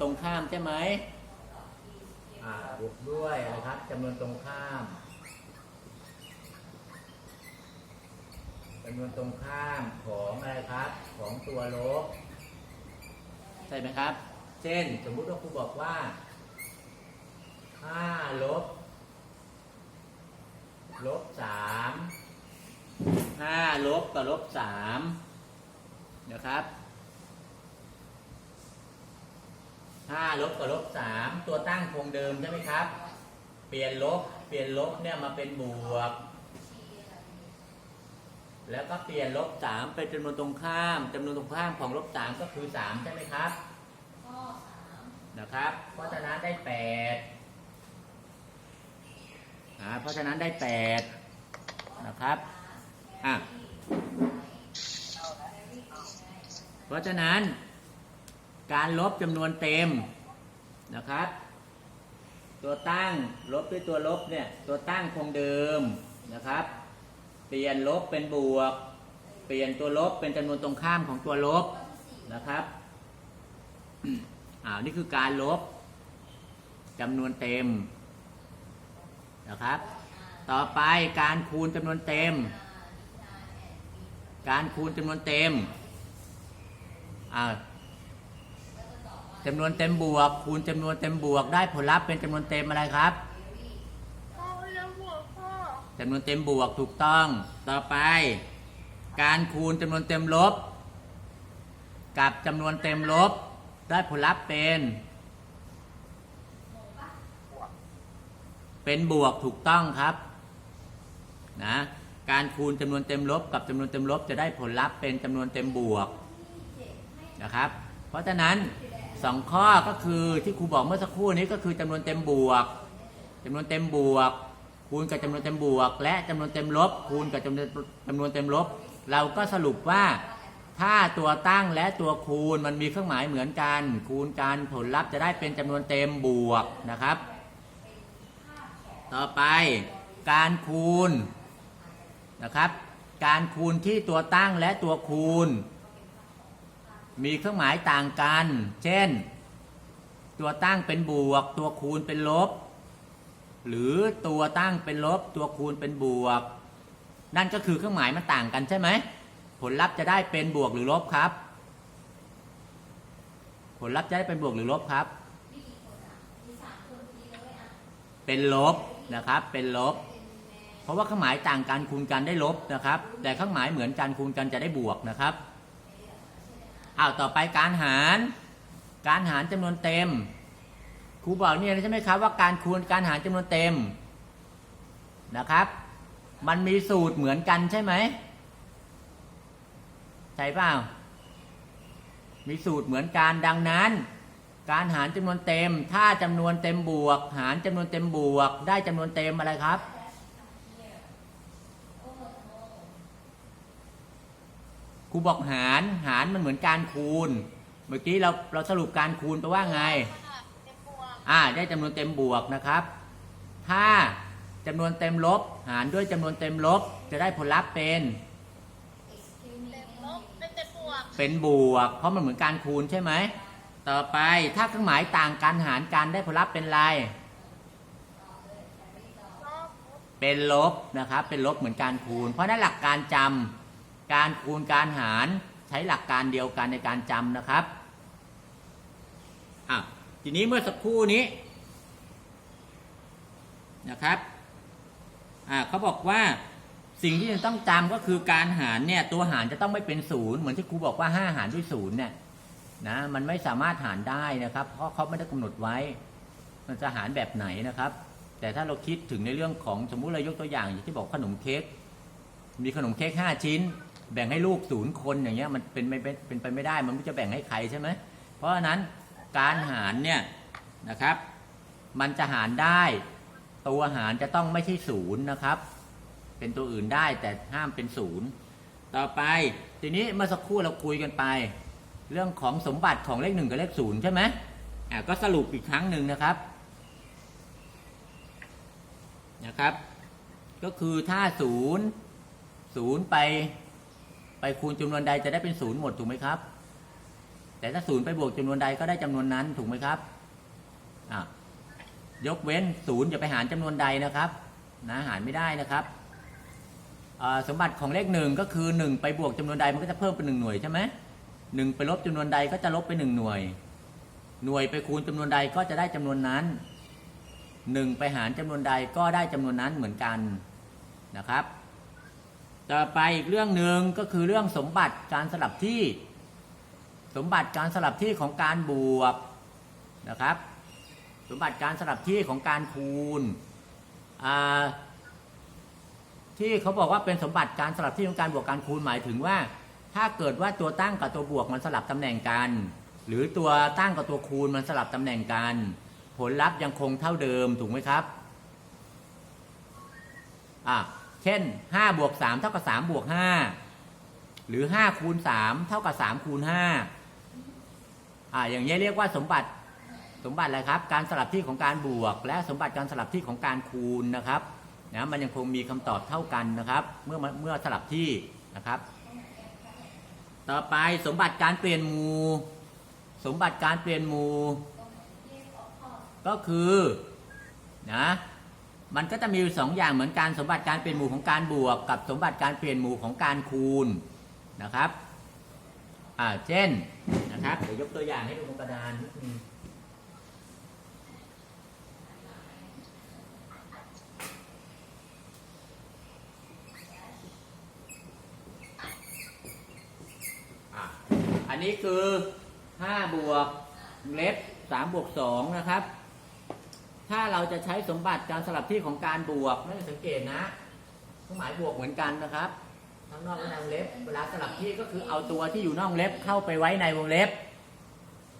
ตรงข้ามใช่ไหมอ่าบวกด้วยนะครับจำนวนตรงข้ามจำนวนตรงข้ามของอะไรครับ ของตัวลบใช่ไหมครับ เช่น สมมุติว่าครูบอกว่า5ลบลบ3ห้าลบกับลบสามนะครับ ห้าลบกับลบสามตัวตั้งคงเดิมใช่ไหมครับ เปลี่ยนลบ เปลี่ยนลบเนี่ยมาเป็นบวก แล้วก็เปลี่ยนลบสามเป็นจำนวนตรงข้ามจำนวนตรงข้ามของลบสามก็คือสามใช่ไหมครับนะครับ เพราะฉะนั้นได้แปดอ่าเพราะฉะนั้นได้แปดนะครับอะเพราะฉะนั้น การลบจำนวนเต็มนะครับ ตัวตั้งลบด้วยตัวลบเนี่ยตัวตั้งคงเดิมนะครับ เปลี่ยนลบเป็นบวก เปลี่ยนตัวลบเป็นจำนวนตรงข้ามของตัวลบนะครับอ่านี่คือการลบจำนวนเต็มนะครับ ต่อไปการคูณจำนวนเต็ม การคูณจำนวนเต็มอ่า จำนวนเต็มบวก คูณจำนวนเต็มบวก ได้ผลลัพธ์เป็นจำนวนเต็มอะไรครับพ่อเรียกหัวพ่อจำนวนเต็มบวกถูกต้อง ต่อไป การคูณจำนวนเต็มลบ กับจำนวนเต็มลบ ได้ผลลัพธ์เป็น เป็นบวกถูกต้องครับนะการคูณจำนวนเต็มลบ กับจำนวนเต็มลบ จะได้ผลลัพธ์เป็นจำนวนเต็มบวกนะครับ เพราะฉะนั้น สองข้อก็คือที่ครูบอกเมื่อสักครู่นี้ก็คือจำนวนเต็มบวกจำนวนเต็มบวก คูณกับจำนวนเต็มบวก และจำนวนเต็มลบ คูณกับจำนวนจำนวนเต็มลบ เราก็สรุปว่า ถ้าตัวตั้งและตัวคูณมันมีเครื่องหมายเหมือนกัน คูณกันผลลัพธ์จะได้เป็นจำนวนเต็มบวกนะครับ ต่อไปการคูณนะครับ การคูณที่ตัวตั้งและตัวคูณ มีเครื่องหมายต่างกัน เช่น ตัวตั้งเป็นบวก ตัวคูณเป็นลบ หรือตัวตั้งเป็นลบ ตัวคูณเป็นบวก นั่นก็คือเครื่องหมายมันต่างกันใช่ไหม ผลลัพธ์จะได้เป็นบวกหรือลบครับ ผลลัพธ์จะได้เป็นบวกหรือลบครับ เป็นลบนะครับ เป็นลบ เพราะว่าเครื่องหมายต่างกันคูณกันได้ลบนะครับ แต่เครื่องหมายเหมือนกันคูณกันจะได้บวกนะครับ อ้าวต่อไปการหาร การหารจำนวนเต็ม ครูบอกเนี่ยใช่ไหมครับว่าการคูณการหารจำนวนเต็มนะครับ มันมีสูตรเหมือนกันใช่ไหมใช่เปล่ามีสูตรเหมือนกันดังนั้น การหารจำนวนเต็ม ถ้าจำนวนเต็มบวก หารจำนวนเต็มบวก ได้จำนวนเต็มอะไรครับ ครูบอกหารหารมันเหมือนการคูณ เมื่อกี้เราเราสรุปการคูณไปว่าไงเต็มบวกอ่าได้จำนวนเต็มบวกนะครับ ถ้าจำนวนเต็มลบ หารด้วยจำนวนเต็มลบ จะได้ผลลัพธ์เป็นเต็มลบเป็นเต็มบวกเป็นบวก เพราะมันเหมือนการคูณใช่ไหม ต่อไปถ้าเครื่องหมายต่างกันหารกันได้ผลลัพธ์เป็นอะไรลบเป็นลบนะครับ เป็นลบเหมือนการคูณ เพราะฉะนั้นหลักการจำ การคูณการหารใช้หลักการเดียวกันในการจำนะครับอะทีนี้เมื่อสักครู่นี้นะครับอ่าเขาบอกว่าสิ่งที่จะต้องจำก็คือการหารเนี่ยตัวหารจะต้องไม่เป็นศูนย์เหมือนที่ครูบอกว่าห้าหารด้วยศูนย์เนี่ยนะมันไม่สามารถหารได้นะครับ เพราะเขาไม่ได้กำหนดไว้ มันจะหารแบบไหนนะครับ แต่ถ้าเราคิดถึงในเรื่องของสมมุติเรายกตัวอย่างอย่างที่บอกขนมเค้กมีขนมเค้กห้าชิ้น แบ่งให้ลูกศูนย์คนอย่างเงี้ยมันเป็นไม่เป็นเป็นไปไม่ได้ มันไม่จะแบ่งให้ใครใช่ไหมเพราะฉะนั้นการหารเนี่ยนะครับ มันจะหารได้ ตัวหารจะต้องไม่ใช่ศูนย์นะครับ เป็นตัวอื่นได้แต่ห้ามเป็นศูนย์ต่อไปทีนี้เมื่อสักครู่เราคุยกันไป เรื่องของสมบัติของเลขหนึ่งกับเลขศูนย์ใช่ไหมอะก็สรุปอีกครั้งหนึ่งนะครับนะครับ ก็คือถ้าศูนย์ศูนย์ไป ไปคูณจำนวนใดจะได้เป็นศูนย์หมดถูกไหมครับ แต่ถ้าศูนย์ไปบวกจำนวนใดก็ได้จำนวนนั้นถูกไหมครับอะยกเว้นศูนย์อย่าไปหารจำนวนใดนะครับนะหารไม่ได้นะครับสมบัติของเลขหนึ่งก็คือหนึ่งไปบวกจำนวนใดมันก็จะเพิ่มเป็นหนึ่งหน่วยใช่ไหมหนึ่งไปลบจำนวนใดก็จะลบไปหนึ่งหน่วย หน่วยไปคูณจำนวนใดก็จะได้จำนวนนั้นหนึ่งไปหารจำนวนใดก็ได้จำนวนนั้นเหมือนกันนะครับ ต่อไปอีกเรื่องหนึ่งก็คือเรื่องสมบัติการสลับที่ สมบัติการสลับที่ของการบวกนะครับ สมบัติการสลับที่ของการคูณที่เขาบอกว่าเป็นสมบัติการสลับที่ของการบวกการคูณหมายถึงว่า ถ้าเกิดว่าตัวตั้งกับตัวบวกมันสลับตำแหน่งกัน หรือตัวตั้งกับตัวคูณมันสลับตำแหน่งกัน ผลลัพธ์ยังคงเท่าเดิมถูกไหมครับอะ เช่น5บวก3เท่ากับ3บวก5หรือ5คูณ3เท่ากับ3คูณ5อ่าอย่างนี้เรียกว่าสมบัติสมบัติอะไรครับ การสลับที่ของการบวก และสมบัติการสลับที่ของการคูณนะครับนะมันยังคงมีคำตอบเท่ากันนะครับ เมื่อเมื่อสลับที่นะครับ ต่อไปสมบัติการเปลี่ยนหมู่ สมบัติการเปลี่ยนหมู่ ก็คือนะ มันก็จะมีอยู่สองอย่างเหมือนกันสมบัติการเปลี่ยนหมู่ของการบวก กับสมบัติการเปลี่ยนหมู่ของการคูณนะครับอ่าเช่นนะครับเดี๋ยวยกตัวอย่างให้ดูบนกระดานนิดนึงอะอันนี้คือ5บวกเล็บ3บวก2นะครับ ถ้าเราจะใช้สมบัติการสลับที่ของการบวกไม่สังเกตนะเครื่องหมายบวกเหมือนกันนะครับทั้งนอกและในวงเล็บ เวลาสลับที่ก็คือเอาตัวที่อยู่นอกเล็บเข้าไปไว้ในวงเล็บ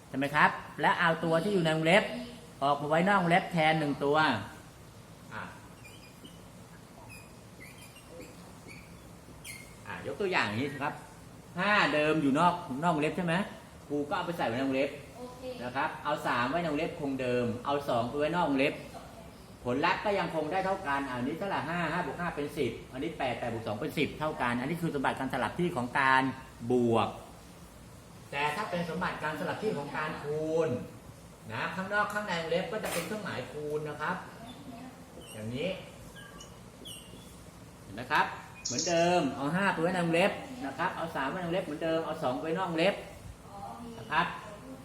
ใช่ไหมครับ และเอาตัวที่อยู่ในวงเล็บ ออกมาไว้นอกวงเล็บแทนหนึ่งตัวอะอะยกตัวอย่างนี้ครับห้าเดิมอยู่นอกนอกวงเล็บใช่ไหมครูก็เอาไปใส่ไว้ในวงเล็บ นะครับ เอาสามไว้ในวงเล็บคงเดิม เอาสองไปไว้นอกวงเล็บ ผลลัพธ์ก็ยังคงได้เท่ากัน อันนี้เท่าไหร่ห้าห้าบวกห้าเป็นสิบอันนี้แปดแปดบวกสองเป็นสิบเท่ากัน อันนี้คือสมบัติการสลับที่ของการบวก แต่ถ้าเป็นสมบัติการสลับที่ของการคูณนะข้างนอกข้างในวงเล็บก็จะเป็นเครื่องหมายคูณนะครับ อย่างนี้เห็นไหมครับเหมือนเดิม เอาห้าไปไว้ในวงเล็บนะครับ เอาสามไว้ในวงเล็บเหมือนเดิม เอาสองไว้นอกวงเล็บนะครับ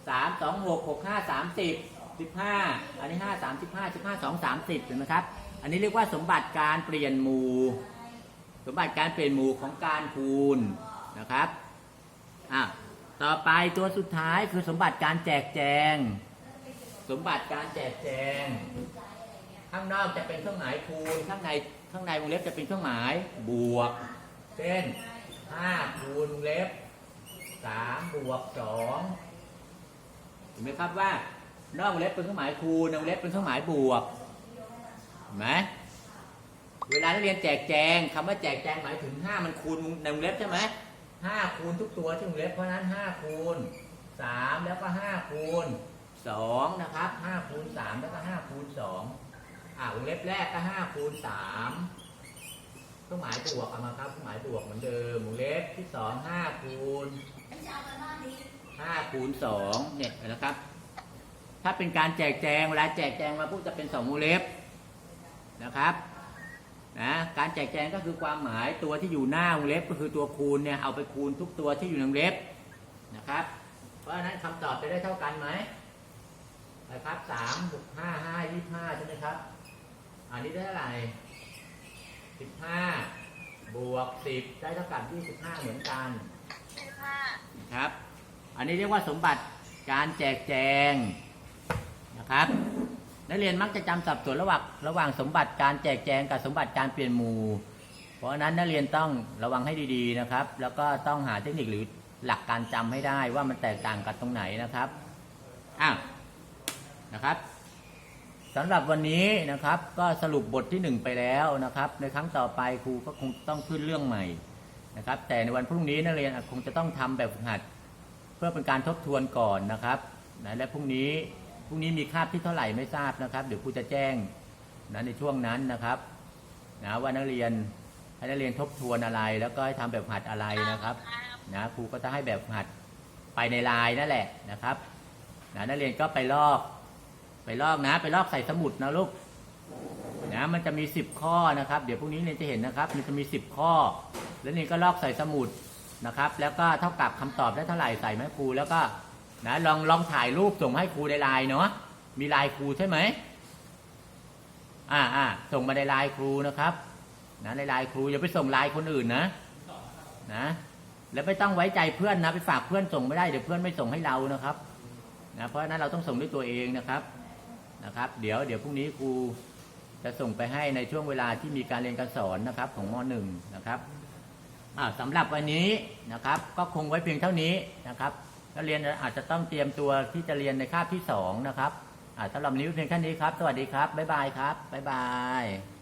สามสองหกหกห้าสามสิบสิบห้าอันนี้ห้าสามสิบห้าสิบห้าสองสามสิบเห็นไหมครับ อันนี้เรียกว่าสมบัติการเปลี่ยนหมู่ สมบัติการเปลี่ยนหมู่ของการคูณนะครับอะต่อไปตัวสุดท้ายคือสมบัติการแจกแจง สมบัติการแจกแจง ข้างนอกจะเป็นเครื่องหมายคูณข้างในข้างในวงเล็บจะเป็นเครื่องหมายบวก เช่นห้าคูณวงเล็บสามบวกสอง เห็นไหมครับว่านอกวงเล็บเป็นเครื่องหมายคูณในวงเล็บเป็นเครื่องหมายบวกเห็นไหมเวลานักเรียนแจกแจงคำว่าแจกแจงหมายถึงห้ามันคูณในวงเล็บใช่ไหมห้าคูณทุกตัวที่วงเล็บเพราะนั้นห้าคูณสามแล้วก็ห้าคูณสองนะครับห้าคูณสามแล้วก็ห้าคูณสองอ่าวงเล็บแรกก็ห้าคูณสามเครื่องหมายบวกเอามาครับเครื่องหมายบวกเหมือนเดิมวงเล็บที่สองห้าคูณ ห้าคูณสองเนี่ยเห็นะครับ ถ้าเป็นการแจกแจงเวลาแจกแจงมาปุ๊บจะเป็นสองวงเล็บนะครับนะการแจกแจงก็คือความหมายตัวที่อยู่หน้าวงเล็บก็คือตัวคูณเนี่ยเอาไปคูณทุกตัวที่อยู่ในวงเล็บนะครับ เพราะฉะนั้นคำตอบจะได้เท่ากันไหมนะครับสามบวกห้าห้ายี่ห้าใช่ไหมครับ อันนี้ได้เท่าไหร่สิบห้าบวกสิบได้เท่ากับยี่สิบห้าเหมือนกันสิบห้านะครับ อันนี้เรียกว่าสมบัติการแจกแจงนะครับนักเรียนมักจะจำสับสนระหว่างระหว่างสมบัติการแจกแจงกับสมบัติการเปลี่ยนหมู่ เพราะฉะนั้นนักเรียนต้องระวังให้ดีๆนะครับ แล้วก็ต้องหาเทคนิคหรือหลักการจำให้ได้ว่ามันแตกต่างกันตรงไหนนะครับอ้าวนะครับสำหรับวันนี้นะครับก็สรุปบทที่หนึ่งไปแล้วนะครับ ในครั้งต่อไปครูก็คงต้องขึ้นเรื่องใหม่นะครับ แต่ในวันพรุ่งนี้นักเรียนคงจะต้องทำแบบฝึกหัด เพื่อเป็นการทบทวนก่อนนะครับนะและพรุ่งนี้พรุ่งนี้มีคาบที่เท่าไหร่ไม่ทราบนะครับเดี๋ยวครูจะแจ้งนะในช่วงนั้นนะครับนะว่านักเรียนให้นักเรียนทบทวนอะไร แล้วก็ให้ทำแบบฝึกหัดอะไรนะครับนะครูก็จะให้แบบฝึกหัดไปในไลน์นั่นแหละนะครับนะนักเรียนก็ไปลอก ไปลอกนะ ไปลอกใส่สมุดนะลูกนะมันจะมีสิบข้อนะครับ เดี๋ยวพรุ่งนี้เรียนจะเห็นนะครับ มันจะมีสิบข้อ แล้วเรียนก็ลอกใส่สมุด นะครับ แล้วก็เท่ากับคำตอบได้เท่าไหร่ใส่ไหมาครูแล้วก็นะลองลองถ่ายรูปส่งให้ครูในไลน์เนาะมีไลน์ครูใช่ไหมอ่าอ่าส่งมาในไลน์ครูนะครับนะในไลน์ครูอย่าไปส่งไลน์คนอื่นนะนะ แล้วไม่ต้องไว้ใจเพื่อนนะไปฝากเพื่อนส่งไม่ได้เดี๋ยวเพื่อนไม่ส่งให้เรานะครับนะเพราะฉะนั้นเราต้องส่งด้วยตัวเองนะครับนะครับ เดี๋ยวเดี๋ยวพรุ่งนี้ครูจะส่งไปให้ในช่วงเวลาที่มีการเรียนการสอนนะครับของม .1 นะครับ สำหรับวันนี้นะครับก็คงไว้เพียงเท่านี้นะครับนักเรียนอาจจะต้องเตรียมตัวที่จะเรียนในคาบที่สองนะครับสำหรับนนี้เพียงแค่นี้ครับ สวัสดีครับ บ๊ายบายครับ บ๊ายบาย